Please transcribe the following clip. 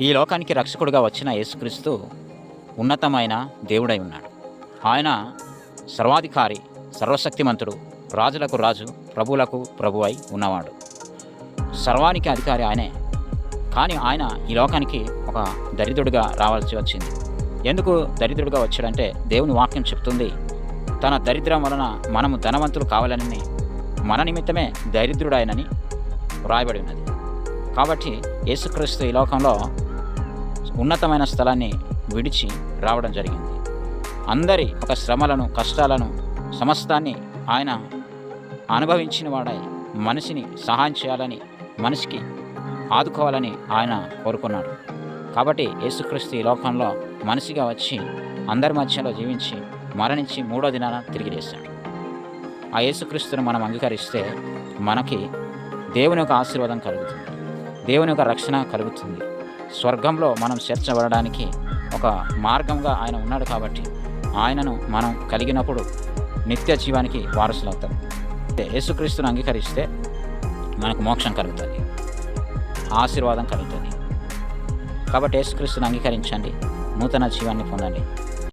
ఈ లోకానికి రక్షకుడిగా వచ్చిన యేసుక్రీస్తు ఉన్నతమైన దేవుడై ఉన్నాడు. ఆయన సర్వాధికారి సర్వశక్తిమంతుడు రాజులకు రాజు ప్రభువులకు అయి ఉన్నవాడు. సర్వానికి అధికారి ఆయనే. కానీ ఆయన ఈ లోకానికి ఒక దరిద్రుడిగా రావాల్సి వచ్చింది. ఎందుకు దరిద్రుడిగా వచ్చాడంటే దేవుని వాక్యం చెప్తుంది తన దరిద్రం వలన మనము ధనవంతులు కావాలని మన నిమిత్తమే దరిద్రుడాయనని వ్రాయబడి ఉన్నది. కాబట్టి యేసుక్రీస్తు ఈ లోకంలో ఉన్నతమైన స్థలాన్ని విడిచి రావడం జరిగింది. అందరి ఒక శ్రమలను కష్టాలను సమస్తాన్ని ఆయన అనుభవించిన వాడై మనిషిని సహాయం చేయాలని మనిషికి ఆదుకోవాలని ఆయన కోరుకున్నాడు. కాబట్టి యేసుక్రీస్తు ఈ లోకంలో మనిషిగా వచ్చి అందరి మధ్యలో జీవించి మరణించి మూడో దినాన తిరిగి లేశాడు ఆ యేసుక్రీస్తును మనం అంగీకరిస్తే మనకి దేవుని యొక్క ఆశీర్వాదం కలుగుతుంది. దేవుని యొక్క రక్షణ కలుగుతుంది. స్వర్గంలో మనం చేర్చబడడానికి ఒక మార్గంగా ఆయన ఉన్నాడు కాబట్టి ఆయనను మనం కలిగినప్పుడు నిత్య జీవానికి వారసులు అవుతాం యేసుక్రీస్తుని అంగీకరిస్తే మనకు మోక్షం కలుగుతుంది. ఆశీర్వాదం కలుగుతుంది. కాబట్టి యేసుక్రీస్తుని అంగీకరించండి. నూతన జీవాన్ని పొందండి.